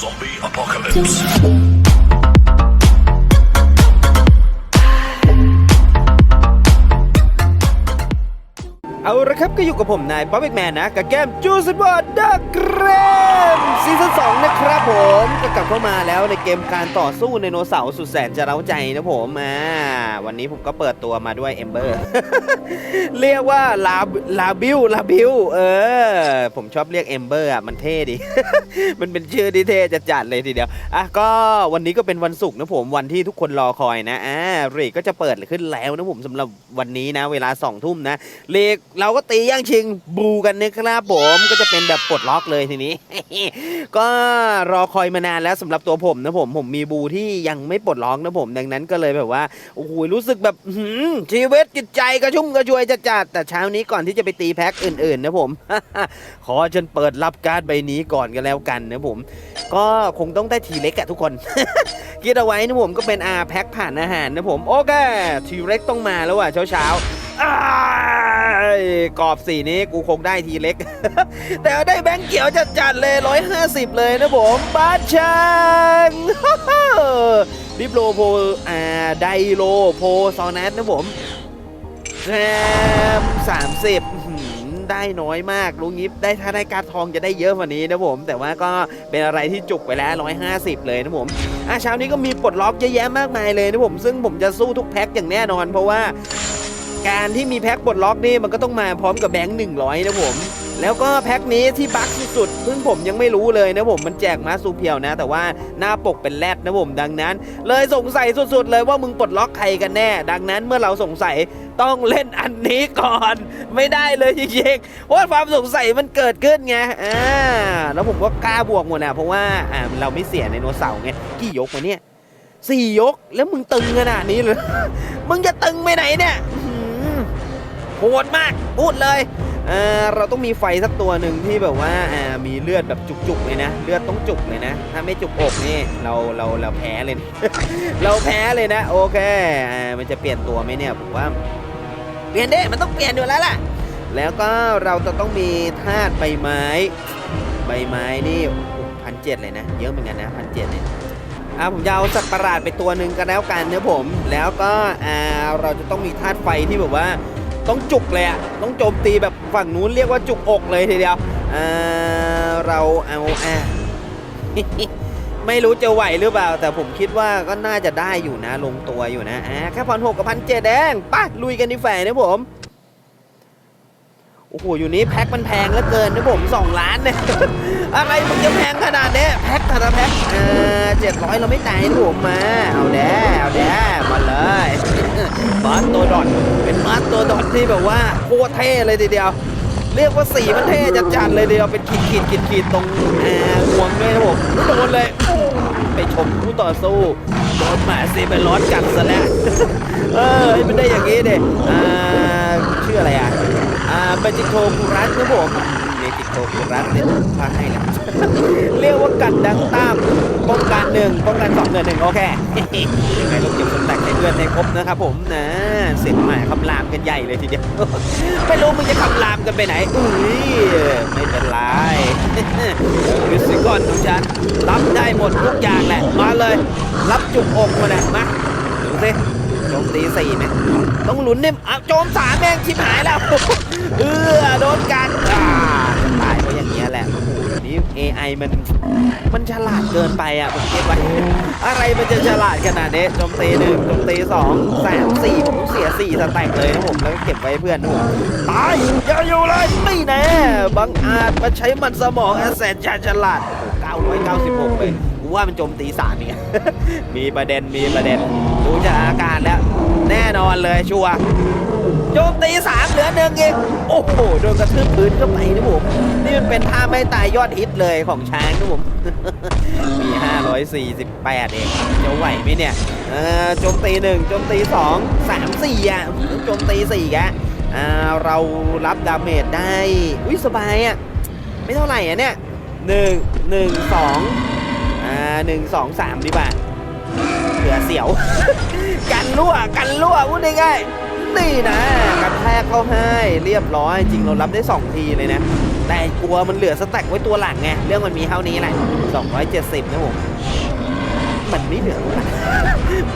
Zombie apocalypse. เอาละครับก็อยู่กับผมนายป๊อปเอกแมนนะ กับแก้มจูสบอร์ตดัก เกรมซีซั่นสองนะครับผมก็กลับเข้ามาแล้วในเกมการต่อสู้ในโนเสาร์สุดแสนจะเร้าใจนะผมอ่าวันนี้ผมก็เปิดตัวมาด้วยเอมเบอร์เรียกว่าลาลาบิวลาบิวเออ ผมชอบเรียกเอมเบอร์อะมันเท่ดีมันเป็นชื่อที่เท่จัดๆเลยทีเดียวอะก็วันนี้ก็เป็นวันศุกร์นะผมวันที่ทุกคนรอคอยนะอ่าเรกก็จะเปิดขึ้นแล้วนะผมสำหรับวันนี้นะ เวลาสองทุ่มนะเรกเราก็ตีย่างชิงบูกันนะครับผมก็จะเป็นแบบปลดล็อกเลยทีนี้ ก็รอคอยมานานแล้วสำหรับตัวผมนะผมผมมีบูที่ยังไม่ปลดล็อกนะผมดังนั้นก็เลยแบบว่าโอ้โหรู้สึกแบบหือชีวิตจิตใจกระชุ่มกระชวยจะจัดแต่เช้านี้ก่อนที่จะไปตีแพ็คอื่นๆนะผม ขอฉันเปิดรับการ์ดใบนี้ก่อนกันแล้วกันนะผม ก็คงต้องได้ทีเล็กอะทุกคนคิดเอาไว้นะผมก็เป็นอาแพ็คผ่านอาหารนะผม โอเคทีเล็กต้องมาแล้วว่ะเช้าๆอ้า กรอบสีนี้กูคงได้ทีเล็ก แต่ได้แบงค์เขียวจัดๆเลย 150 เลยนะผมบาชังดิปโลโพอ่าไดโลโพซอนัสนะผมแซมสามสิบได้น้อยมากลุงยิบได้ถ้าได้การทองจะได้เยอะกว่านี้นะผม แต่ว่าก็เป็นอะไรที่จุกไปแล้ว 150 เลยนะผมอะเช้านี้ก็มีปลดล็อกเยอะแยะมากมายเลยนะผม ซึ่งผมจะสู้ทุกแพ็คอย่างแน่นอน เพราะว่า การที่มีแพ็คปลดล็อกนี่มันก็ต้องมาพร้อมกับแบงค์100นะผม แล้วก็แพ็คนี้ที่บั๊กสุดๆซึ่งผมยังไม่รู้เลยนะผมมันแจกมาซูเพียวนะ แต่ว่าหน้าปกเป็นแรดนะผมดังนั้น เลยสงสัยสุดๆเลยว่ามึงปลดล็อกใครกันแน่ ดังนั้นเมื่อเราสงสัยต้องเล่นอันนี้ก่อน ไม่ได้เลยจริงๆเพราะว่าความสงสัยมันเกิดขึ้นไงอ่าแล้วผมก็กล้าบวกหมดนะเพราะว่าอ่าเราไม่เสียในโนเสาร์ไงกี่ยกวะเนี่ยสี่ยกแล้วมึงตึงขนาดนี้เลยมึงจะตึงไปไหนเนี่ย หดมากพูดเลยเเราต้องมีไฟสักตัวหนึ่งที่แบบว่าามีเลือดแบบจุกๆเลยนะ เลือดต้องจุกเลยนะ ถ้าไม่จุกอกนี่เราเราเราแพ้เลยนะเราแพ้เลยนะ โอเคอมันจะเปลี่ยนตัวไหมเนี่ยผมว่า เปลี่ยนเด้มันต้องเปลี่ยนอยู่แล้วล่ะ แล้วก็เราจะต้องมีธาตุใบไม้ ใบไม้นี่พันเจ็ดเลยนะ เยอะเหมือนกันนะพันเจ็ดเนี่ยอ่าผมจะเอาสัตว์ประหลาดไปตัวหนึ่งกันแล้วกันเนื้อผม แล้วก็อ่าเราจะต้องมีธาตุไฟที่แบบว่า ต้องจุกเลยอะต้องโจมตีแบบฝั่งนู้นเรียกว่าจุกอกเลยทีเดียวอ่าเราเอาอ่าไม่รู้จะไหวหรือเปล่า แต่ผมคิดว่าก็น่าจะได้อยู่นะลงตัวอยู่นะอ่าแค่พันหกกับพันเจ็ดแดงไปลุยกันดีแฝนะผมโอ้โห อยู่นี้แพ็คมันแพงเหลือเกินนะผมสองล้านเนี่ย อะไรมันจะแพงขนาดนี้แพ็คแต่ละแพ็คเออเจ็ดร้อยเราไม่ตายนะผมมา เอาแด้เอาแด้มาเลย มาสตัวดอทเป็นมาสตัวดอทที่แบบว่าโคตรเท่เลยทีเดียว เรียกว่าสีมันเท่จัดๆเลยทีเดียวเป็นขีดขีดขีดขีดตรงแอ่าห่วงด้วยนะผมโดนเลยไปชมคู่ต่อสู้โดนหมาซีเป็นร้อนกัดซะแล้วเออมันได้อย่างนี้เด็อ่าชื่ออะไรอะอ่าเมจิโกคูรัสนะผมเม โกคูรัสเนี่ยพาให้แหละเรียกว่ากัดดังตามป้องกันหนึ่งป้องกันสองเดือนหนึ่งโอเคยังไงต้องเก็บสแตกให้เพื่อนให้ครบนะครับผมนะเสร็จใหม่คำรามกันใหญ่เลยทีเดียวไม่รู้มึงจะคำรามกันไปไหนอุ้ยไม่เป็นไรวิสิกอนของฉันรับได้หมดทุกอย่างแหละมาเลย รับจุกอกมาเลยมาดูสิโจมตีสี่ไหมต้องหลุนเนี่ยอะโจมสามแม่งชิบหายแล้วเออโดนกันอ่า นี้ AI มันมันฉลาดเกินไปอะผมคิดไว้อะไรมันจะฉลาดขนาดนี้โจมตีหนึ่งโจมตีสองสามสี่ผมเสียสี่สแต็กเลยนะผมแล้วเก็บไว้เพื่อนนะผมตายอย่าอยู่เลยไม่แน่บังอาจมาใช้มันสมองแอันแสนชาญฉลาดโอ้โห996เลยกูว่ามันโจมตีสามเนี่ยมีประเด็นมีประเด็นดูจากอาการแล้ว แน่นอนเลยชัวร์ โจมตีสามเหลือหนึ่งเองโอ้โหโดนกระทืบพื้นเข้าไปนะผมนี่มันเป็นท่าไม่ตายยอดฮิตเลยของช้างนะผมมี548เองจะไหวไหมเนี่ยเออโจมตีหนึ่งโจมตีสองสามสี่อะโจมตีสี่กะอ่าเรารับดาเมจได้อุ้ยสบายอะไม่เท่าไหร่อะเนี่ยหนึ่งหนึ่งสองอ่าหนึ่งสองสามดีกว่าเผื่อเสียว กันรั่วกันรั่วพูดง่ายๆ นี่นะกระแทกเข้าให้เรียบร้อยจริงเรารับได้ 2 ทีเลยนะ แต่กลัวมันเหลือสแต็กไว้ตัวหลังไงเรื่องมันมีเท่านี้แหละ270นะผมมันไม่เหลือ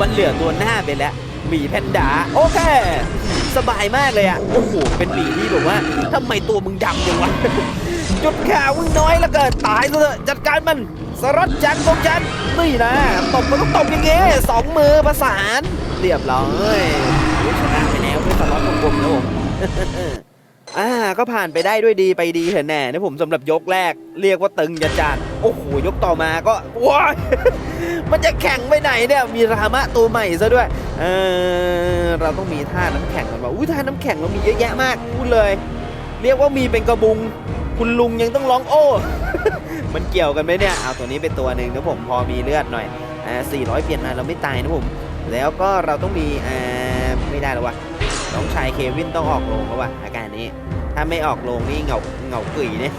มันเหลือตัวหน้าไปแล้วหมีแพนด้าโอเค สบายมากเลยอะโอ้โหเป็นหมีที่แบบว่าทำไมตัวมึงดำจังวะจุดขาวมึงน้อยแล้วเกินตายซะเถอะจัดการมันสรดจังของฉันนี่นะตบมันต้องตบอย่างเงี้สองมือประสาน เรียบร้อยชนะไป ผมนะผมอ่าก็ผ่านไปได้ด้วยดีไปดีเห็นแน่นะผมสำหรับยกแรก เรียกว่าตึงจะจานโอ้โหยกต่อมาก็ว้ายมันจะแข่งไปไหนเนี่ยมีรามะตัวใหม่ซะด้วยเออเราต้องมีท่าน้ำแข็งกันว่าอุ้ยท่าน้ำแข็งเรามีเยอะแยะมากพูดเลย เรียกว่ามีเป็นกระบุง คุณลุงยังต้องร้องโอ้ มันเกี่ยวกันไหมเนี่ยเอาตัวนี้เป็นตัวหนึ่งนะผมพอมีเลือดหน่อยอ่า400 เปลี่ยนมาเราไม่ตายนะผมแล้วก็เราต้องมีอ่าไม่ได้แล้ววะ น้องชายเควินต้องออกโรงแล้ววะอาการนี้ ถ้าไม่ออกโรงนี่เหงาเหงากุยเนี่ย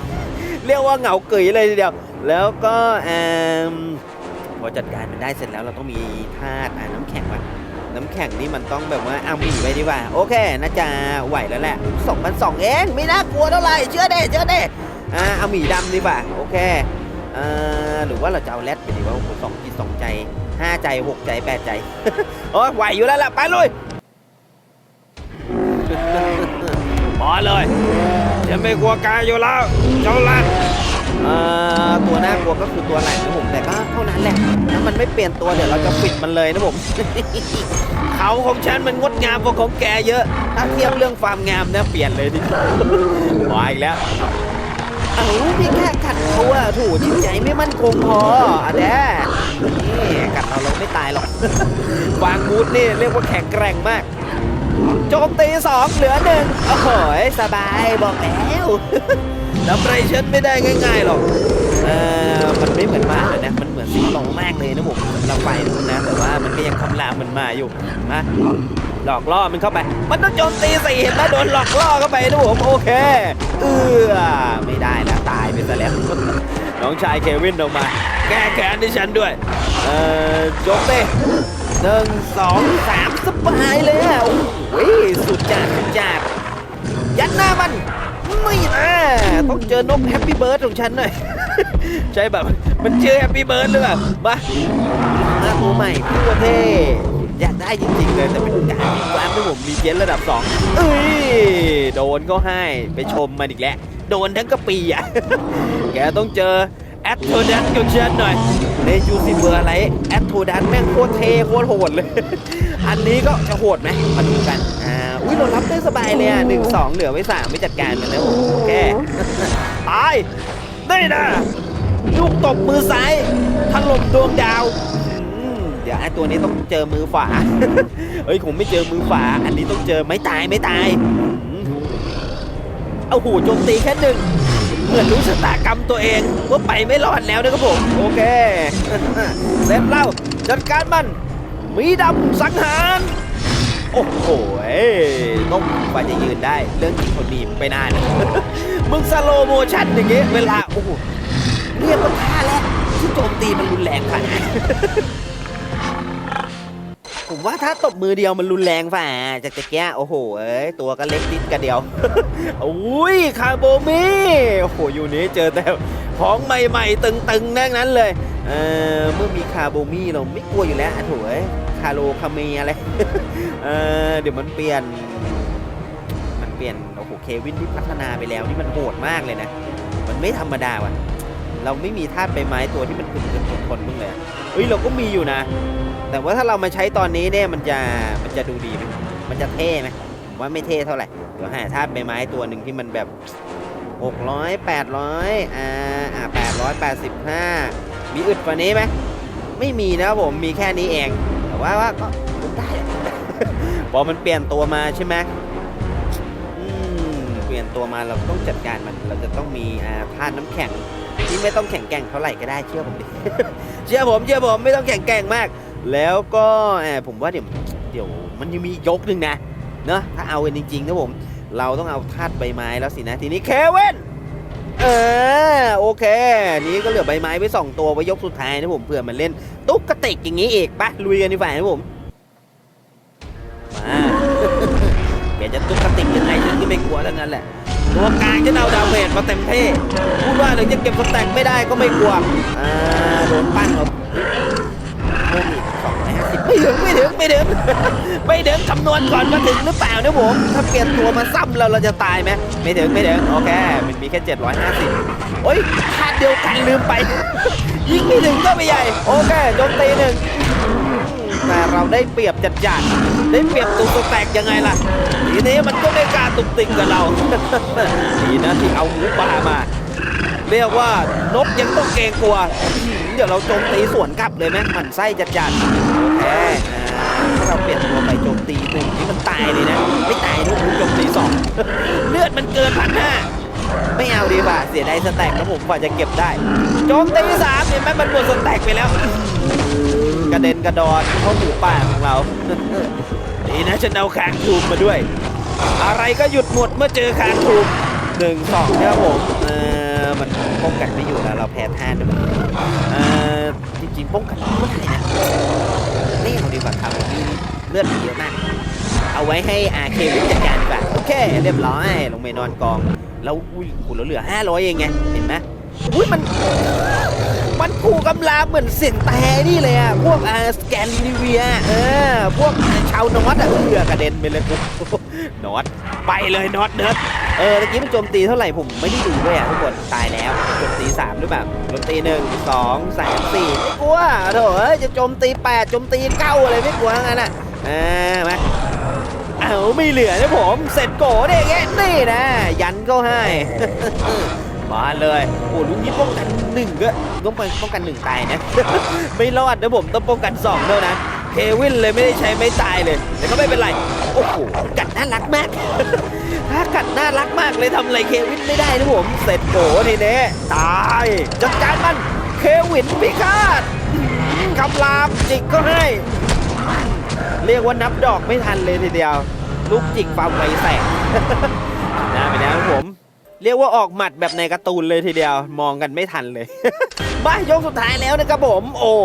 เรียกว่าเหงากุยเลยทีเดียว แล้วก็อ่าพอจัดการมันได้เสร็จแล้วเราต้องมีธาตุน้ำแข็งวะน้ำแข็งนี่มันต้องแบบว่าเอาหมีไปดีกว่า โอเคนะจ๊ะไหวแล้วแหละ2,002เองไม่น่ากลัวเท่าไหร่เชื่อเด้เชื่อเด้อ่าเอาหมีดำดีกว่าโอเคอ่าหรือว่าเราจะเอาแรดไปดีว่าสองจิตสองใจห้าใจหกใจแปดใจโอ้ยไหวอยู่แล้วล่ะไปเลย มาเลยฉันไม่กลัวกายอยู่แล้ว เจ้าลันเอ่อตัวน่ากลัวก็คือตัวไหนนะผมแต่ก็เท่านั้นแหละถ้ามันไม่เปลี่ยนตัวเดี๋ยวเราจะปิดมันเลยนะผม เขาของฉันมันงดงามกว่าของแกเยอะ ถ้าเทียบเรื่องความงามนะเปลี่ยนเลยดียวมาอีกแล้วเอาพี่แค่กัดเขาอะถูกจิตใจไม่มั่นคงพออะแดนี่กัดเราเราไม่ตายหรอกวางมูดนี่เรียกว่าแข็งแกร่งมาก โจมตีสองเหลือหนึ่งโอ้โหสบายบอกแล้วทำไรฉันไม่ได้ง่ายๆหรอกเออมันไม่เหมือนมาเลยนะ มันเหมือนสิงโตมากเลยนะผมสำหรับไฟนะคุณนะ แต่ว่ามันก็ยังคำรามมันมาอยู่มาหลอกล่อมันเข้าไป มันต้องโจมตีสี่เห็นไหมโดนหลอกล่อเข้าไปนะผมโอเค เออไม่ได้นะตายไปซะแล้ว น้องชายเควินออกมา แก้แค้นให้ฉันด้วย เออโจมตีหนึ่งสองสามสบายเลย อนกแฮปปี้เบิร์ดของฉันหน่อย ใช่แบบมันชื่อแฮปปี้เบิร์ดหรือเปล่ามาหน้าตัวใหม่พี่ประเทศอยากได้จริงๆเลยแต่เป็นการที่ความที่ผมมีเจนระดับ 2 เอ้ย โดนก็ให้ไปชมมันอีกแล้ว โดนทั้งกระปีอะ แกต้องเจอแอดโทดันกับฉันหน่อยในยูซิเบอร์อะไรแอดโทดันแม่งโคตรเท่โคตรโหดเลย อันนี้ก็จะโหดไหมมาดูกัน อ่า อุ้ยเรา สบายเลยอะหนึ่งสองเหลือไว้สามไม่จัดการมันนะโอเคตายได้นะลูกตบมือซ้ายถล่มดวงดาวอืมเดี๋ยวไอ้ตัวนี้ต้องเจอมือขวาเฮ้ยผมไม่เจอมือขวาอันนี้ต้องเจอไม่ตายไม่ตายเอาหูโจมตีแค่หนึ่งเหมือนรู้ชะตากรรมตัวเองว่าไปไม่รอดแล้วนะครับผมโอเคเสร็จแล้วจัดการมันมีดำสังหาร โอ้โหต้องกว่าจะยืนได้ เรื่องจริงคนมีไปนาน มึงสโลโมชั่นอย่างเงี้ยเวลา โอ้โหเรียกว่าท่าแล้วที่โจมตีมันรุนแรงขนาดไหนผมว่าถ้าตบมือเดียวมันรุนแรงฝ่าจากตะเกียโอ้โห เอ้ย ตัวก็เล็กนิดกันเดียว อุ้ย คาโบมิโอ้โห อยู่นี้เจอแต่ของใหม่ ๆ ตึงๆทั้งนั้นเลย เออเมื่อมีคาโบมิเราไม่กลัวอยู่แล้วอะโถูเอ้ย คาโลคาเมอะไร เออเดี๋ยวมันเปลี่ยน มันเปลี่ยน โอ้โห เควินที่พัฒนาไปแล้วนี่มันโหดมากเลยนะ มันไม่ธรรมดาว่ะ เราไม่มีธาตุใบไม้ตัวที่มันถึงเป็นคนคนมึงเลยอะเฮ้ยเราก็มีอยู่นะ แต่ว่าถ้าเรามาใช้ตอนนี้เนี่ยมันจะ มันจะดูดีไหมมันจะเท่ไหมผมว่าไม่เท่เท่าไหร่ เดี๋ยวหาธาตุใบไม้ตัวหนึ่งที่มันแบบ600 800อ่าอ่า885 มีอึดกว่านี้ไหมไม่มีนะผม มีแค่นี้เอง ว่าว่าก็ได้พอมันเปลี่ยนตัวมาใช่ไหมอืมเปลี่ยนตัวมาเราต้องจัดการมันเราจะต้องมีอ่าธาตุน้ำแข็งที่ไม่ต้องแข็งแกร่งเท่าไหร่ก็ได้เชื่อผมดิเชื่อผมเชื่อผมไม่ต้องแข็งแกร่งมาก แล้วก็ผมว่าเดี๋ยวเดี๋ยวมันยังมียกหนึ่งนะเนอะถ้าเอากันจริงๆนะผม เราต้องเอาธาตุใบไม้แล้วสินะทีนี้เคเว่น เออโอเค นี้ก็เหลือใบไม้ไว้สองตัวไว้ยกสุดท้ายนะผมเผื่อมันเล่นตุ๊กกระติกอย่างนี้อีกปะลุยกันดีกว่านะผมมาแกจะตุ๊กกระติกยังไงฉันก็ไม่กลัวทั้งนั้นแหละตัวกลางจะเอาดาวเมจมาเต็มเท่พูดว่าถึงจะเก็บสแต็กไม่ได้ก็ไม่กลัวอ่าโดนปั้นเราเพิ่มอีกสองร้อยห้าสิบ ไม่ถึงไม่ถึงไม่ถึงไม่ถึงคำนวณก่อนว่าถึงหรือเปล่านะผม ถ้าเปลี่ยนตัวมาซ้ำเราเราจะตายไหมไม่ถึงไม่ถึงโอเคมันมีแค่750โอ้ยคาดเดียวกันลืมไป ยิงไม่ถึงก็ไม่ใหญ่โอเคโจมตีหนึ่งแต่เราได้เปรียบจัดจัดได้เปรียบตุกแตกยังไงล่ะทีนี้มันก็ไม่กล้าตุกติกกับเราดีนะที่เอาหมูป่ามา เรียกว่านกยังต้องเกรงกลัว เดี๋ยวเราโจมตีสวนกลับเลยไหมหมันไส้จัดจัดๆโอเคอ่าถ้าเราเปลี่ยนตัวไปโจมตีหนึ่งนี่มันตายเลยนะ ไม่ตายทุกโจมตีสองเลือดมันเกินพันห้าไม่เอาดีกว่าเสียดายสแต็กแล้วผมกว่าจะเก็บได้ โจมตีสามเห็นไหมมันหมดสแต็กไปแล้ว กระเด็นกระดอนเข้าหมูป่าของเราดีนะฉันเอาคางทูมมาด้วย อะไรก็หยุดหมดเมื่อเจอคางทูมหนึ่งสองครับผมเออ มันป้องกันไม่อยู่แล้วเราแพ้ท่านด้วยมันเออจริงๆป้องกันไม่ได้นะไม่เอาดีกว่าครับมีเลือดเยอะมาก เอาไว้ให้อาเควิจัดการดีกว่าโอเคเรียบร้อยลงไปนอนกอง แล้วอุ้ยกูเหลือห้าร้อยเองไงเห็นไหมอุ้ยมันมันคู่กำลาเหมือนเสียงแต่นี่เลยอะ พวกอ่าสแกนดิเวีย เออ พวกชาวนอตอะเอือกระเด็นไปเลยกูนอตไปเลยนอตเนิร์ด เออตะกี้มันโจมตีเท่าไหร่ผมไม่ได้ดูด้วยอะทุกคนตายแล้วโจมตีสามหรือเปล่าโจมตีหนึ่งสองสามสี่ไม่กลัวโถเอ้ยจะโจมตีแปดโจมตีเก้าอะไรไม่กลัวทั้งนั้นอะอ่ามาเอาไม่เหลือนะผมเสร็จโกเด็กนี่นะ ยันก็ให้มาเลยโอ้ลุงนี้ป้องกันหนึ่งก็ต้องไปป้องกันหนึ่งตายนะ ไม่รอดนะผมต้องป้องกันสองเท่านั้นเควินเลยไม่ได้ใช้ไม่ตายเลยแต่ก็ไม่เป็นไร อ้โหกัดน่ารักมาก ถ้ากัดน่ารักมากเลยทำอะไรเควินไม่ได้นะผมเสร็จโกทีนี้ตายจัดการมันเควินพิฆาตคำรามจิกก็ให้ เรียกว่านับดอกไม่ทันเลยทีเดียว ลูกจิกความไวแสงนะไปแล้วผม เรียกว่าออกหมัดแบบในการ์ตูนเลยทีเดียว มองกันไม่ทันเลยมายกสุดท้ายแล้วนะครับผม โอ้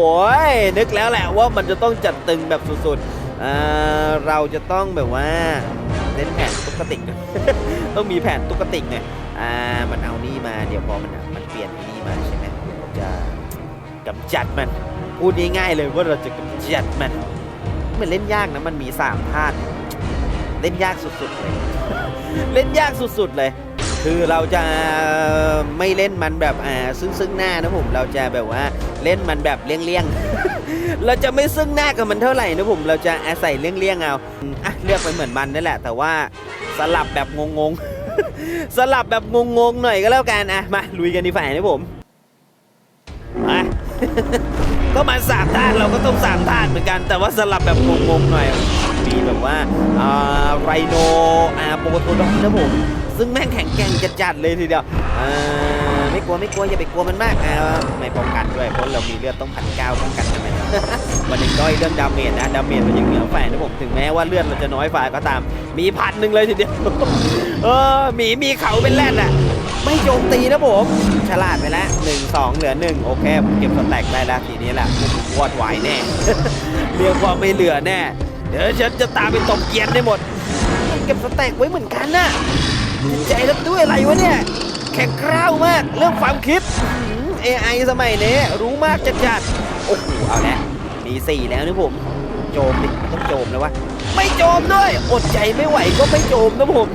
ยนึกแล้วแหละว่ามันจะต้องจัดตึงแบบสุดๆ เราจะต้องแบบว่าเล่นแผนตุ๊กติก ต้องมีแผนตุ๊กติกไงอ่ามันเอานี่มาเดี๋ยวพอมันมันเปลี่ยนนี่มาใช่ไหมจะกำจัดมัน พูดง่ายๆเลยว่าเราจะกำจัดมันมันเล่นยากนะมันมีสามธาตุเล่นยากสุดๆเลย เล่นยากสุดๆเลย คือเราจะไม่เล่นมันแบบอ่าซึ่งซึ่งหน้านะผมเราจะแบบว่าเล่นมันแบบเลี่ยงๆเราจะไม่ซึ่งหน้ากับมันเท่าไหร่นะผมเราจะอาศัยเลี่ยงๆเอาอะเลือกไปเหมือนมันนั่นแหละ แต่ว่าสลับแบบงงๆ สลับแบบงงๆหน่อยก็แล้วกันอะมาลุยกันดีฝ่ายนะผมมาก็มาสามท่านเราก็ต้องสามท่านเหมือนกัน แต่ว่าสลับแบบงงๆหน่อย แบบว่าไรโนอาโปโทดอนนะผมซึ่งแม่งแข็งแกร่งจัดๆเลยทีเดียวไม่กลัวไม่กลัวอย่าไปกลัวมันมากอ่าไม่ป้องกันด้วยเพราะเรามีเลือดต้องพันเก้าป้องกันใช่ไหมวันหนึ่งด้อยเรื่องดาเมจนะดาเมจมันยังเหนือฝ่ายนะผมถึงแม้ว่าเลือดเราจะน้อยฝ่ายก็ตาม มีพันหนึ่งเลยทีเดียวเออหมีมีเขาเป็นแรดอะไม่โจมตีนะผมฉลาดไปแล้วหนึ่งสองเหลือหนึ่งโอเคผมเก็บสแต็กได้แล้วทีนี้แหละวอดไหวแน่เรียกว่าไม่เหลือแน่ ดี๋ยวฉันจะตามไปตบเกียนได้หมดเก็บสแต็กไว้เหมือนกันน่ะจิตใจรับด้วยอะไรวะเนี่ย แข็งกร้าวมากเรื่องความคิดอื้อหือ AI สมัยนี้รู้มากจัดจัดๆโอ้โห เอาแล้วมีสี่แล้วนี่ผม โจมดิต้องโจมแล้ววะ ไม่โจมด้วย อดใจไม่ไหวก็ไม่โจมนะผม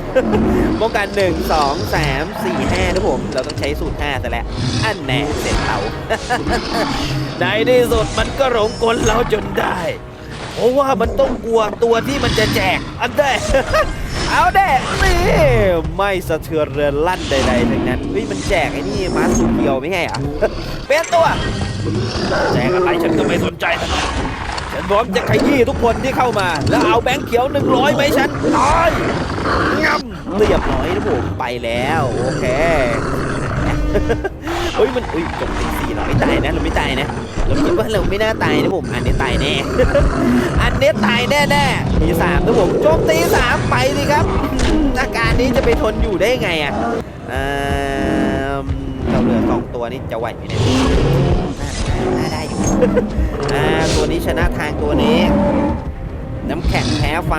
ป้องกันหนึ่งสองสามสี่ห้านะผม เราต้องใช้สูตรห้าซะแล้ว อันแน่เสร็จเตาในที่สุดมันก็หลงกลเราจนได้ เพราะว่ามันต้องกลัวตัวที่มันจะแจก อันเด้เอาเด้นี่ไม่สะเทือนเรือนลั่นใดๆทั้งนั้นเฮ้ยมันแจกไอ้นี่มาสุดเดียวไม่ใช่เหรอะเป็นตัว แจกอะไรฉันก็ไม่สนใจทั้งนั้นฉันพร้อมจะขยี้ทุกคนที่เข้ามา แล้วเอาแบงค์เขียวหนึ่งร้อยไหมฉันตายงำเรียบร้อยนะผมไปแล้ว โอเค เฮ้ยมันอุ้ยจบตีสี่เราไม่ตายนะเราไม่ตายนะเราคิดว่าเราไม่น่าตายนะผมอันนี้ตายแน่ อันนี้ตายแน่แน่มีสามนะผมโจมตีสามไปสิครับอาการนี้จะไปทนอยู่ได้ไงอะเออเราเหลือสองตัวนี่จะไหวไหมเนี่ยน่าได้อยู่ตัวนี้ชนะทางตัวนี้น้ำแข็งแพ้ไฟ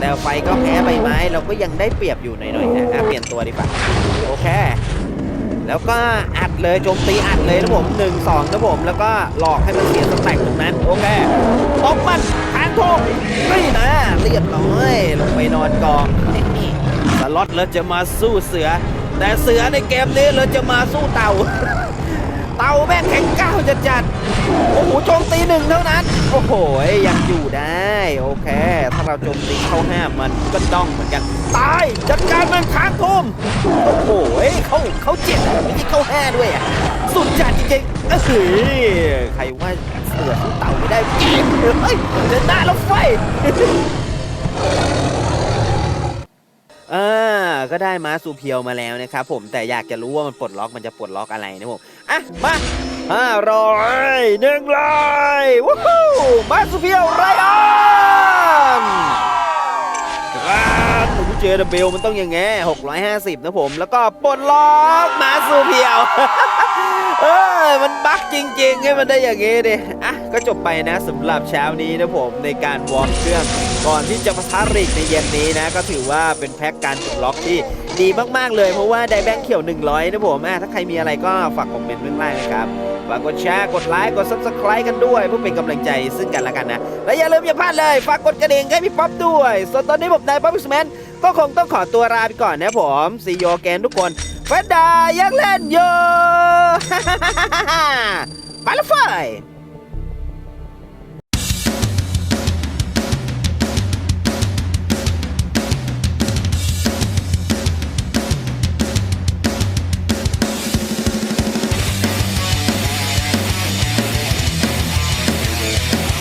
แต่ไฟก็แพ้ใบไม้ เราก็ยังได้เปรียบอยู่หน่อยๆนะอะเปลี่ยนตัวดีกว่า โอเค แล้วก็อัดเลยโจมตีอัดเลยนะผมหนึ่งสองนะผมแล้วก็หลอกให้มันเสียสแต็กตรงนั้นโอเคตบมันทางทงนี่นะเรียบร้อยลงไปนอนกองนี่สล็อตเราจะมาสู้เสือ แต่เสือในเกมนี้เราจะมาสู้เต่า เตาแม่งแข็งก้าวจัดจัดโอ้โหโจมตีหนึ่งเท่านั้น โอ้โหยังอยู่ได้ โอเค ถ้าเราโจมตีเข้าห้ามมันก็ด้องเหมือนกัน ตาย จัดการมันค้างทุ่มโอ้โหเขาเขาเจ็บไม่ใช่เข้าห้าด้วยอะ สุดจัดจริงๆเอ้ยใครว่าเสือเต่าไม่ได้จริงเฮ้ยเดินหน้ารถไฟ อ่าก็ได้มาสูเพียวมาแล้วนะครับผมแต่อยากจะรู้ว่ามันปลดล็อกมันจะปลดล็อกอะไรนะผมอะมาห้าร้อยหนึ่งร้อยวู้ฮู้มาสูเพียวไรออนอ่าหนูเจอเบลมันต้องอย่างไง650นะผม แล้วก็ปลดล็อกมาสูเพียวเออมันบั๊กจริงๆให้มันได้อย่างงี้ดิอะก็จบไปนะสำหรับเช้านี้นะผมในการวอร์มเครื่อง ก่อนที่จะมาท้าริกในเย็นนี้นะ ก็ถือว่าเป็นแพ็กการปลดล็อกที่ดีมากๆเลย เพราะว่าได้แบงค์เขียว 100 นะผมถ้าใครมีอะไรก็ฝากคอมเมนต์ไว้ข้างล่างนะครับฝากกดแชร์ กดไลค์ กด subscribe กันด้วย เพื่อเป็นกำลังใจซึ่งกันและกันนะ และอย่าลืมอย่าพลาดเลย ฝากกดกระดิ่งให้พี่ป๊อปด้วย ส่วนตอนนี้ผมนายป๊อปพิสแมนก็คงต้องขอตัวลาไปก่อนนะผมซีโยแกนทุกคนแฟนดายังเล่นอยู่ไปละไฟ